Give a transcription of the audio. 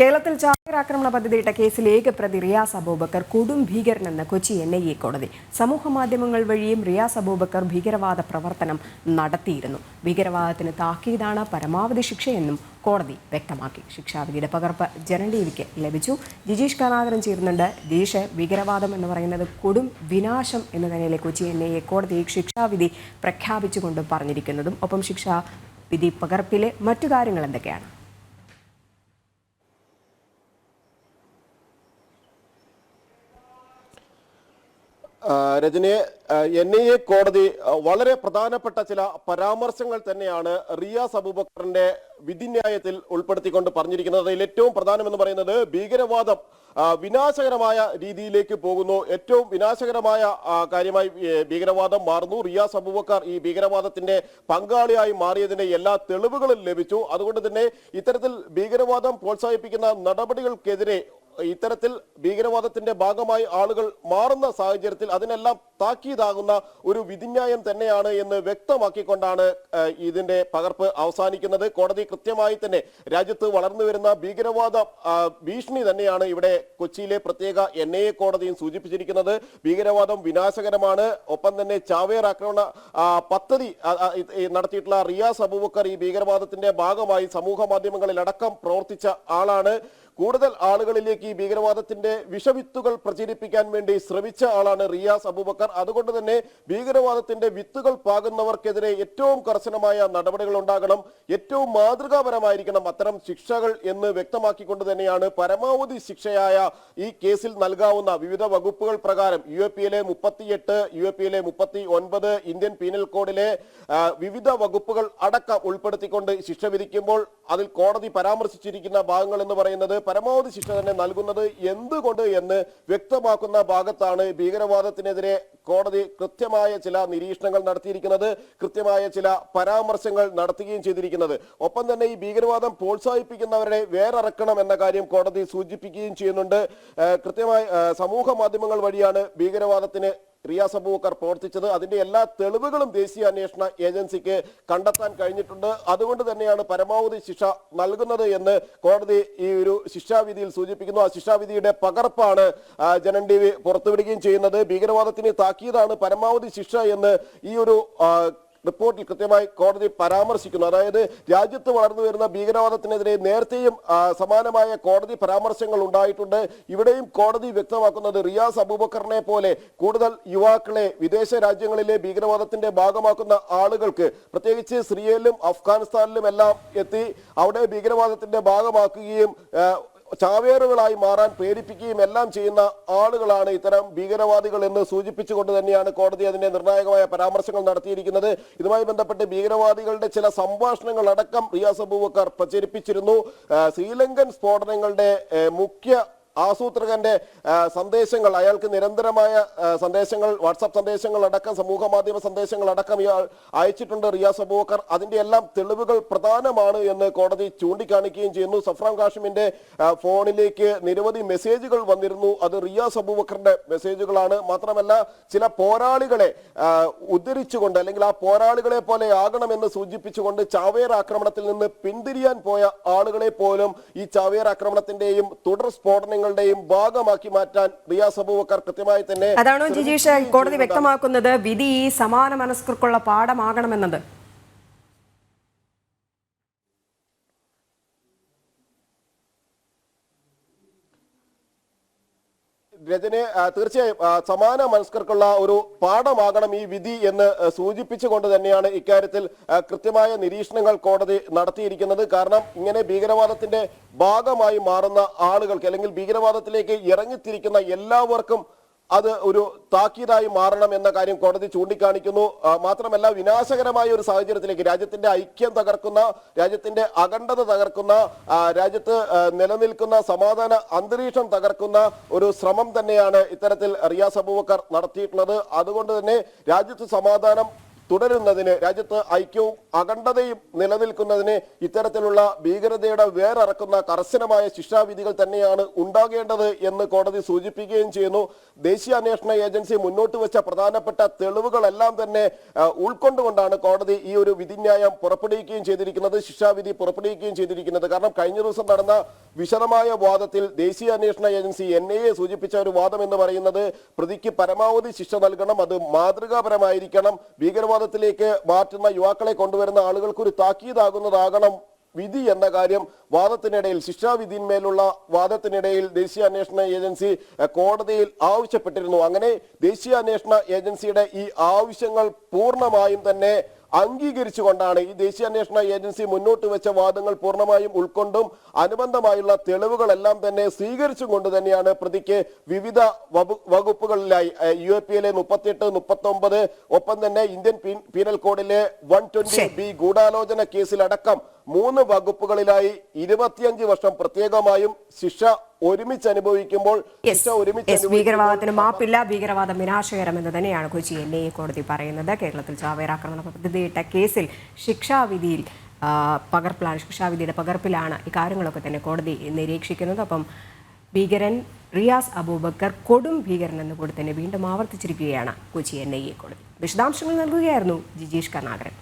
കേരളത്തിൽ ചാകരാക്രമണ പദ്ധതിയിട്ട കേസിൽ ഏക പ്രതി റിയാസ് അബൂബക്കർ കൊടും ഭീകരനെന്ന് കൊച്ചി എൻ ഐ എ കോടതി. സമൂഹ മാധ്യമങ്ങൾ വഴിയും റിയാസ് അബൂബക്കർ ഭീകരവാദ പ്രവർത്തനം നടത്തിയിരുന്നു. ഭീകരവാദത്തിന് താക്കീതാണ് പരമാവധി ശിക്ഷയെന്നും കോടതി വ്യക്തമാക്കി. ശിക്ഷാവിധിയുടെ പകർപ്പ് ജനൻ ലഭിച്ചു. ജിജീഷ് കരുണാകരൻ ചേരുന്നുണ്ട്. ജിജീഷ് ഭീകരവാദം എന്ന് പറയുന്നത് കൊടും വിനാശം എന്ന നിലയിലെ കൊച്ചി എൻ ഐ എ കോടതി ശിക്ഷാവിധി പ്രഖ്യാപിച്ചുകൊണ്ട് പറഞ്ഞിരിക്കുന്നതും. ഒപ്പം ശിക്ഷാവിധി പകർപ്പിലെ മറ്റു കാര്യങ്ങൾ എന്തൊക്കെയാണ്? രജനിയെ എൻ ഐ എ കോടതി വളരെ പ്രധാനപ്പെട്ട ചില പരാമർശങ്ങൾ തന്നെയാണ് റിയാസ് അബൂബക്കറിന്റെ വിധിന്യായത്തിൽ ഉൾപ്പെടുത്തിക്കൊണ്ട് പറഞ്ഞിരിക്കുന്നത്. അതിൽ ഏറ്റവും പ്രധാനമെന്ന് പറയുന്നത് ഭീകരവാദം വിനാശകരമായ രീതിയിലേക്ക് പോകുന്നു. ഏറ്റവും വിനാശകരമായ കാര്യമായി ഭീകരവാദം മാറുന്നു. റിയാസ് അബൂബക്കർ ഈ ഭീകരവാദത്തിന്റെ പങ്കാളിയായി മാറിയതിന്റെ എല്ലാ തെളിവുകളും ലഭിച്ചു. അതുകൊണ്ട് തന്നെ ഇത്തരത്തിൽ ഭീകരവാദം പ്രോത്സാഹിപ്പിക്കുന്ന നടപടികൾക്കെതിരെ ഇത്തരത്തിൽ ഭീകരവാദത്തിന്റെ ഭാഗമായി ആളുകൾ മാറുന്ന സാഹചര്യത്തിൽ അതിനെല്ലാം താക്കീതാകുന്ന ഒരു വിധിന്യായം തന്നെയാണ് എന്ന് വ്യക്തമാക്കിക്കൊണ്ടാണ് ഇതിന്റെ പകർപ്പ് അവസാനിക്കുന്നത്. കോടതി കൃത്യമായി തന്നെ രാജ്യത്ത് വളർന്നു വരുന്ന ഭീകരവാദ ഭീഷണി തന്നെയാണ് ഇവിടെ കൊച്ചിയിലെ പ്രത്യേക എൻ ഐ കോടതിയും സൂചിപ്പിച്ചിരിക്കുന്നത്. ഭീകരവാദം വിനാശകരമാണ്. ഒപ്പം തന്നെ ചാവേർ ആക്രമണ പദ്ധതി നടത്തിയിട്ടുള്ള റിയാസ് അബൂബക്കർ ഈ ഭീകരവാദത്തിന്റെ ഭാഗമായി സമൂഹ മാധ്യമങ്ങളിൽ അടക്കം പ്രവർത്തിച്ച ആളാണ്. കൂടുതൽ ആളുകളിലേക്ക് ഈ ഭീകരവാദത്തിന്റെ വിഷവിത്തുകൾ പ്രചരിപ്പിക്കാൻ വേണ്ടി ശ്രമിച്ച ആളാണ് റിയാസ് അബൂബക്കർ. അതുകൊണ്ട് തന്നെ ഭീകരവാദത്തിന്റെ വിത്തുകൾ പാകുന്നവർക്കെതിരെ ഏറ്റവും കർശനമായ നടപടികൾ ഉണ്ടാകണം ഏറ്റവും മാതൃകാപരമായിരിക്കണം അത്തരം ശിക്ഷകൾ എന്ന് വ്യക്തമാക്കിക്കൊണ്ട് തന്നെയാണ് പരമാവധി ശിക്ഷയായ ഈ കേസിൽ നൽകാവുന്ന വിവിധ വകുപ്പുകൾ പ്രകാരം യു എ പിയിലെ മുപ്പത്തിയെട്ട് യു എ മുപ്പത്തി ഒൻപത് ഇന്ത്യൻ പീനൽ കോഡിലെ വിവിധ വകുപ്പുകൾ അടക്കം ഉൾപ്പെടുത്തിക്കൊണ്ട് ശിക്ഷ വിധിക്കുമ്പോൾ അതിൽ കോടതി പരാമർശിച്ചിരിക്കുന്ന ഭാഗങ്ങൾ എന്ന് പറയുന്നത് പരമാവധി ശിക്ഷ തന്നെ നൽകുന്നത് എന്തുകൊണ്ട് എന്ന് വ്യക്തമാക്കുന്ന ഭാഗത്താണ് ഭീകരവാദത്തിനെതിരെ കോടതി കൃത്യമായ ചില നിരീക്ഷണങ്ങൾ നടത്തിയിരിക്കുന്നത് കൃത്യമായ ചില പരാമർശങ്ങൾ നടത്തുകയും ചെയ്തിരിക്കുന്നത്. ഒപ്പം തന്നെ ഈ ഭീകരവാദം പ്രോത്സാഹിപ്പിക്കുന്നവരെ വേററക്കണം എന്ന കാര്യം കോടതി സൂചിപ്പിക്കുകയും ചെയ്യുന്നുണ്ട്. കൃത്യമായി സമൂഹ മാധ്യമങ്ങൾ വഴിയാണ് ഭീകരവാദത്തിന് റിയാസ് അബൂബക്കർ പ്രവർത്തിച്ചത്. അതിന്റെ എല്ലാ തെളിവുകളും ദേശീയ അന്വേഷണ ഏജൻസിക്ക് കണ്ടെത്താൻ കഴിഞ്ഞിട്ടുണ്ട്. അതുകൊണ്ട് തന്നെയാണ് പരമാവധി ശിക്ഷ നൽകുന്നത് എന്ന് കോടതി ഈ ഒരു ശിക്ഷാവിധിയിൽ സൂചിപ്പിക്കുന്നു. ആ ശിക്ഷാവിധിയുടെ പകർപ്പാണ് ജനൻ ടി വി പുറത്തുവിടുകയും ചെയ്യുന്നത്. ഭീകരവാദത്തിന് താക്കീതാണ് പരമാവധി ശിക്ഷ എന്ന് ഈ ഒരു റിപ്പോർട്ടിൽ കൃത്യമായി കോടതി പരാമർശിക്കുന്നു. അതായത് രാജ്യത്ത് വളർന്നു വരുന്ന ഭീകരവാദത്തിനെതിരെ നേരത്തെയും സമാനമായ കോടതി പരാമർശങ്ങൾ ഉണ്ടായിട്ടുണ്ട്. ഇവിടെയും കോടതി വ്യക്തമാക്കുന്നത് റിയാസ് അബൂബക്കറിനെ പോലെ കൂടുതൽ യുവാക്കളെ വിദേശ രാജ്യങ്ങളിലെ ഭീകരവാദത്തിന്റെ ഭാഗമാക്കുന്ന ആളുകൾക്ക് പ്രത്യേകിച്ച് സിറിയയിലും അഫ്ഗാനിസ്ഥാനിലും എല്ലാം എത്തി അവിടെ ഭീകരവാദത്തിന്റെ ഭാഗമാക്കുകയും ചാവേറുകളായി മാറാൻ പ്രേരിപ്പിക്കുകയും എല്ലാം ചെയ്യുന്ന ആളുകളാണ് ഇത്തരം ഭീകരവാദികൾ എന്ന് സൂചിപ്പിച്ചുകൊണ്ട് തന്നെയാണ് കോടതി അതിന്റെ നിർണായകമായ പരാമർശങ്ങൾ നടത്തിയിരിക്കുന്നത്. ഇതുമായി ബന്ധപ്പെട്ട് ഭീകരവാദികളുടെ ചില സംഭാഷണങ്ങൾ അടക്കം റിയാസ് അബൂബക്കർ പ്രചരിപ്പിച്ചിരുന്നു. ശ്രീലങ്കൻ സ്ഫോടനങ്ങളുടെ മുഖ്യ ആസൂത്രകന്റെ സന്ദേശങ്ങൾ അയാൾക്ക് നിരന്തരമായ സന്ദേശങ്ങൾ വാട്സാപ്പ് സന്ദേശങ്ങൾ അടക്കം സമൂഹ മാധ്യമ സന്ദേശങ്ങൾ അടക്കം ഇയാൾ അയച്ചിട്ടുണ്ട്. റിയാസ് അബൂബക്കർ അതിന്റെ എല്ലാം തെളിവുകൾ പ്രധാനമാണ് എന്ന് കോടതി ചൂണ്ടിക്കാണിക്കുകയും ചെയ്യുന്നു. സഫ്രാം കാഷിമിന്റെ ഫോണിലേക്ക് നിരവധി മെസ്സേജുകൾ വന്നിരുന്നു. അത് റിയാസ് അബൂബക്കറിന്റെ മെസ്സേജുകളാണ്. മാത്രമല്ല ചില പോരാളികളെ ഉദ്ധരിച്ചുകൊണ്ട് അല്ലെങ്കിൽ ആ പോരാളികളെ പോലെ ആകണമെന്ന് സൂചിപ്പിച്ചുകൊണ്ട് ചാവേർ ആക്രമണത്തിൽ നിന്ന് പിന്തിരിയാൻ പോയ ആളുകളെ പോലും ഈ ചാവേർ ആക്രമണത്തിന്റെയും തുടർ സ്ഫോടനങ്ങളുടെയും ഭാഗമാക്കി മാറ്റാൻ റിയാസ് അബൂബക്കർ കൃത്യമായി തന്നെ അതാണോ ജിജീഷ് കോടതി വ്യക്തമാക്കുന്നത്? വിധി ഈ സമാന മനസ്കർക്കുള്ള പാഠമാകണമെന്നത്. രജനെ തീർച്ചയായും സമാന മനസ്കർക്കുള്ള ഒരു പാഠമാകണം ഈ വിധി എന്ന് സൂചിപ്പിച്ചുകൊണ്ട് തന്നെയാണ് ഇക്കാര്യത്തിൽ കൃത്യമായ നിരീക്ഷണങ്ങൾ കോടതി നടത്തിയിരിക്കുന്നത്. കാരണം ഇങ്ങനെ ഭീകരവാദത്തിന്റെ ഭാഗമായി മാറുന്ന ആളുകൾക്ക് അല്ലെങ്കിൽ ഭീകരവാദത്തിലേക്ക് ഇറങ്ങിത്തിരിക്കുന്ന എല്ലാവർക്കും അത് ഒരു താക്കീതായി മാറണം എന്ന കാര്യം കോടതി ചൂണ്ടിക്കാണിക്കുന്നു. മാത്രമല്ല വിനാശകരമായ ഒരു സാഹചര്യത്തിലേക്ക് രാജ്യത്തിന്റെ ഐക്യം തകർക്കുന്ന രാജ്യത്തിന്റെ അഖണ്ഡത തകർക്കുന്ന രാജ്യത്ത് നിലനിൽക്കുന്ന സമാധാന അന്തരീക്ഷം തകർക്കുന്ന ഒരു ശ്രമം തന്നെയാണ് ഇത്തരത്തിൽ റിയാസ് അബൂബക്കർ നടത്തിയിട്ടുള്ളത്. അതുകൊണ്ട് തന്നെ രാജ്യത്ത് സമാധാനം തുടരുന്നതിന് രാജ്യത്ത് ഐക്യവും അഖണ്ഡതയും നിലനിൽക്കുന്നതിന് ഇത്തരത്തിലുള്ള ഭീകരതയുടെ വേറിറക്കുന്ന കർശനമായ ശിക്ഷാവിധികൾ തന്നെയാണ് ഉണ്ടാകേണ്ടത് എന്ന് കോടതി സൂചിപ്പിക്കുകയും ചെയ്യുന്നു. ദേശീയ അന്വേഷണ ഏജൻസി മുന്നോട്ട് വെച്ച പ്രധാനപ്പെട്ട തെളിവുകളെല്ലാം തന്നെ ഉൾക്കൊണ്ടുകൊണ്ടാണ് കോടതി ഈ ഒരു വിധിന്യായം പുറപ്പെടുവിക്കുകയും ചെയ്തിരിക്കുന്നത് ശിക്ഷാവിധി പുറപ്പെടുവിക്കുകയും ചെയ്തിരിക്കുന്നത്. കാരണം കഴിഞ്ഞ ദിവസം നടന്ന വിശദമായ വാദത്തിൽ ദേശീയ അന്വേഷണ ഏജൻസി എൻ ഐ എ സൂചിപ്പിച്ച ഒരു വാദം എന്ന് പറയുന്നത് പ്രതിക്ക് പരമാവധി ശിക്ഷ നൽകണം അത് മാതൃകാപരമായിരിക്കണം ഭീകരവാദത്തിലേക്ക് മാറ്റുന്ന യുവാക്കളെ കൊണ്ടുവരുന്ന ആളുകൾക്ക് ഒരു താക്കീതാകുന്നതാകണം വിധി എന്ന കാര്യം വാദത്തിനിടയിൽ ശിക്ഷാവിധിന്മേലുള്ള വാദത്തിനിടയിൽ ദേശീയ അന്വേഷണ ഏജൻസി കോടതിയിൽ ആവശ്യപ്പെട്ടിരുന്നു. അങ്ങനെ ദേശീയ അന്വേഷണ ഏജൻസിയുടെ ഈ ആവശ്യങ്ങൾ പൂർണമായും തന്നെ അംഗീകരിച്ചുകൊണ്ടാണ് ഈ ദേശീയ അന്വേഷണ ഏജൻസി മുന്നോട്ട് വെച്ച വാദങ്ങൾ പൂർണമായും ഉൾക്കൊണ്ടും അനുബന്ധമായുള്ള തെളിവുകളെല്ലാം തന്നെ സ്വീകരിച്ചും കൊണ്ട് തന്നെയാണ് പ്രതിക്ക് വിവിധ വകുപ്പുകളിലായി യു എ പി എയിലെ മുപ്പത്തിയെട്ട് മുപ്പത്തി ഒപ്പം തന്നെ ഇന്ത്യൻ പീനൽ കോഡിലെ വൺ ട്വന്റി. ബി ഗൂഢാലോചന കേസിലടക്കം മൂന്ന് വകുപ്പുകളിലായി ഇരുപത്തിയഞ്ച് വർഷം പ്രത്യേകമായും ശിക്ഷ ഒരുമിച്ച് അനുഭവിക്കുമ്പോൾ ശിക്ഷ ഒരുമിച്ച് ഭീകരവാദത്തിന് മാപ്പില്ല. ഭീകരവാദം വിനാശകരം എന്ന് തന്നെയാണ് കൊച്ചി എൻ ഐ എ കോടതി പറയുന്നത്. കേരളത്തിൽ ചാവേർ ആക്രമണ പദ്ധതിയിട്ട കേസിൽ ശിക്ഷാവിധിയിൽ പകർപ്പിലാണ് ശിക്ഷാവിധിയുടെ പകർപ്പിലാണ് ഇക്കാര്യങ്ങളൊക്കെ തന്നെ കോടതി നിരീക്ഷിക്കുന്നത്. അപ്പം ഭീകരൻ റിയാസ് അബൂബക്കർ കൊടും ഭീകരൻ എന്ന് കൂടി തന്നെ വീണ്ടും ആവർത്തിച്ചിരിക്കുകയാണ് കൊച്ചി എൻ ഐ എ കോടതി. വിശദാംശങ്ങൾ നൽകുകയായിരുന്നു ജിജീഷ് കർണാകരൻ